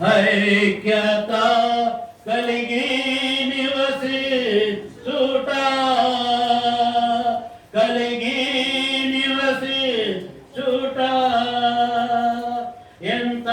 ఐక్యత కలిగి నివసి చూట కలిగి నివసి చూట ఎంత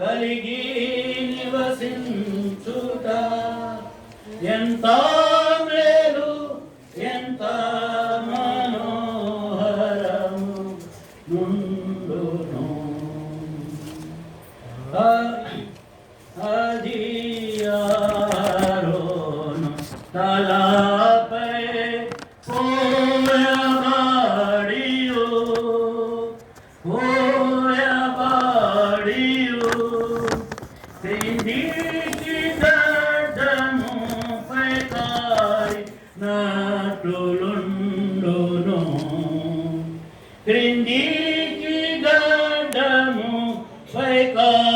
కలిగి నివసించుట. ఎంత Jacob.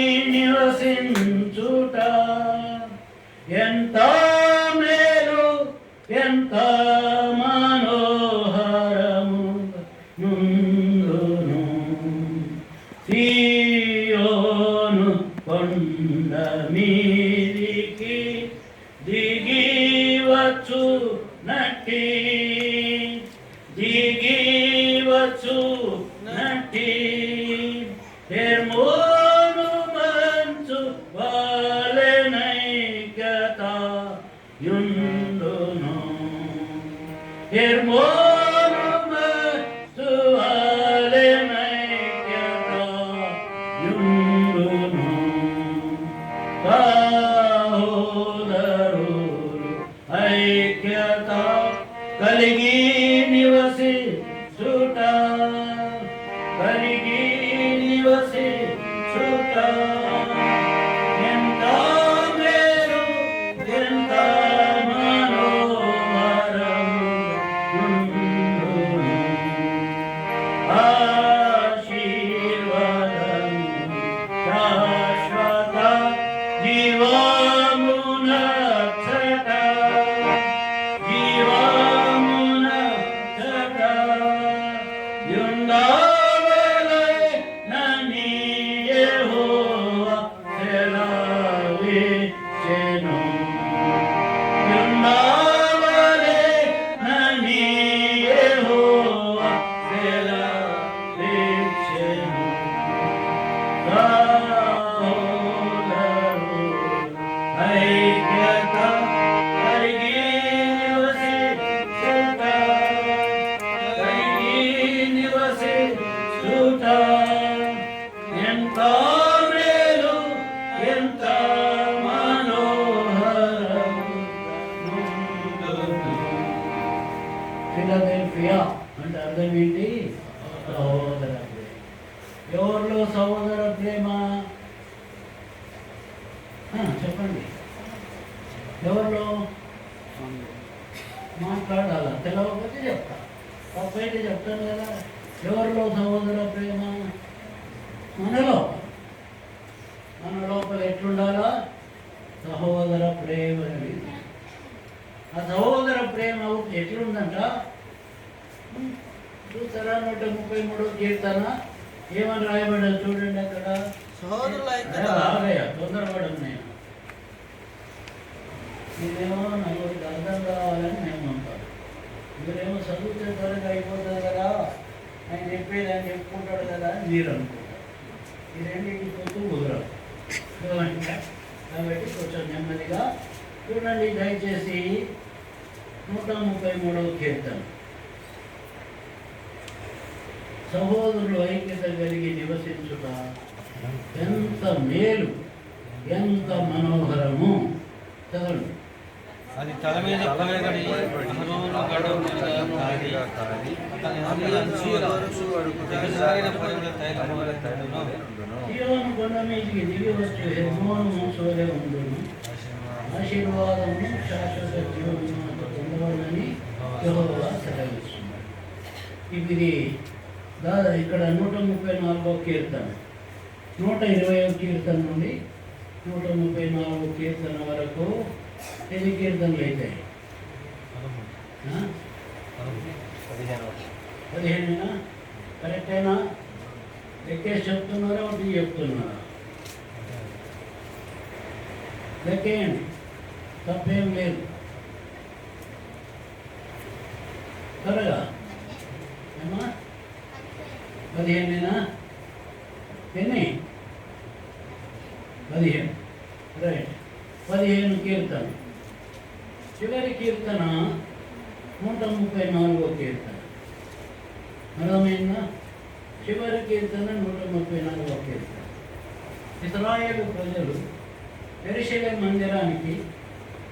જીવ છું You're not. ఎదుట ఎంత మేలు ఎంత ఫిలదెల్ఫియా అంటే అర్థం ఏంటి? సహోదర ఎవరిలో సహోదర ప్రేమ? చెప్పండి. ఎవరిలో? మాట్లాడాలా? తెలవకపోతే చెప్తా. తప్పైతే చెప్తాను కదా? ఎవరిలో సహోదర ప్రేమ? మనలో. మన లోపల ఎట్లుండాలా? సహోదర ప్రేమ ఆ సహోదర ప్రేమ ఎట్లుందంట? చూస్తారా? నూట ముప్పై మూడో కీర్తన. ఏమని రాయబడ్డా చూడండి అక్కడ. తొందరపడం నేను నలుగురికి అర్థం కావాలని మేము అంటారు మీరేమో చదివితే త్వరగా అయిపోతుంది కదా. ఆయన చెప్పేదాన్ని చెప్పుకుంటాడు కదా అని మీరు అనుకుంటారు. ఈ రెండింటి కొంచెం కుదరదు. కాబట్టి కొంచెం నెమ్మదిగా చూడండి దయచేసి నూట ముప్పై మూడవ కీర్తన. సహోదరులు ఐక్యత కలిగి నివసించుట ఎంత మేలు ఎంత మనోహరము. చదవండి. అది తల మీద పగలగడి అహరోను గడవగా కొండ మీదికి దిగి వచ్చు ఉండును ఆశీర్వాదము శాశ్వత పొందవాలని యెహోవా సెలవిస్తున్నాడు ఇది దాదా ఇక్కడ నూట ముప్పై నాలుగో కీర్తన. నూట ఇరవై కీర్తన నుండి నూట ముప్పై నాలుగో కీర్తన వరకు ఎన్ని కీర్తనలు అవుతాయి? పదిహేనేనా కరెక్టేనా? లెక్కేసి చెప్తున్నారా? ఒకటి చెప్తున్నారా? లెక్కేయండి. తప్పేం లేదు. త్వరగా. ఏమా? పదిహేనేనా? ఎన్ని? పదిహేను. రైట్. పదిహేను కీర్తన. చివరి కీర్తన నూట ముప్పై నాలుగో కీర్తన. అర్థమైందా చివరి కీర్తన నూట ముప్పై నాలుగు కీర్తన ఇస్రాయేల్ ప్రజలు పెరిశలే మందిరానికి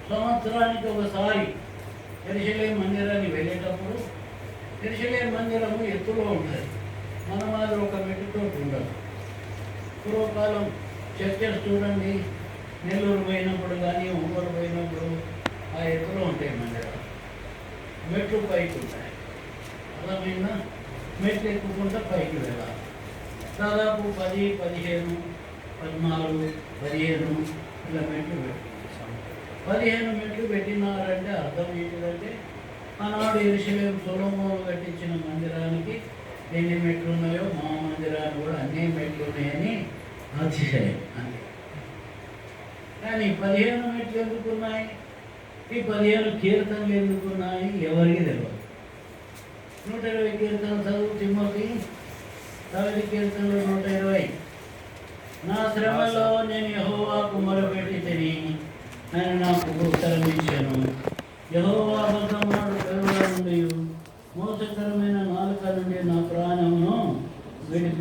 సంవత్సరానికి ఒకసారి పెరిశలే మందిరానికి వెళ్ళేటప్పుడు పెరిశలే మందిరము ఎత్తులో ఉంటుంది. మన మాదిరి ఒక మెట్టుతో ఉండదు పూర్వకాలం చర్చస్ చూడండి. నెల్లూరు పోయినప్పుడు కానీ ఒంగోలు పోయినప్పుడు ఆ ఎత్తులో ఉంటాయి మందిరాలు. మెట్లు పైకి ఉంటాయి. అర్థమైందా? మెట్లు ఎక్కుకుంటా పైకి వెళ్ళాలి. దాదాపు పది పదిహేను పద్నాలుగు పదిహేను ఇలా మెట్లు పెట్టుకుంటాం. పదిహేను మెట్లు పెట్టినారంటే అర్థం ఏంటిదంటే ఆనాడు ఎరుసలేం సొలోమోను కట్టించిన మందిరానికి ఎన్ని మెట్లు ఉన్నాయో మా మందిరానికి కూడా అన్ని మెట్లు ఉన్నాయని అతిశయం అంతే. కానీ పదిహేను మెట్లు ఎందుకున్నాయి? ఈ పదిహేను కీర్తనలు ఎందుకున్నాయి? ఎవరికి తెలియదు నూట ఇరవై కీర్తనలు చదువు తిమ్మకి తొమ్మిది కీర్తనలు నూట ఇరవై. నా శ్రమలో నేను యహోవాకు మొరపెట్టి తిని ఆయన నాకు ఉత్తరం ఇచ్చాను. యహోవా బద్దమాడు కరుణ నుండి మోసకరమైన నాలుక నుండి నా ప్రాణమును విడిపి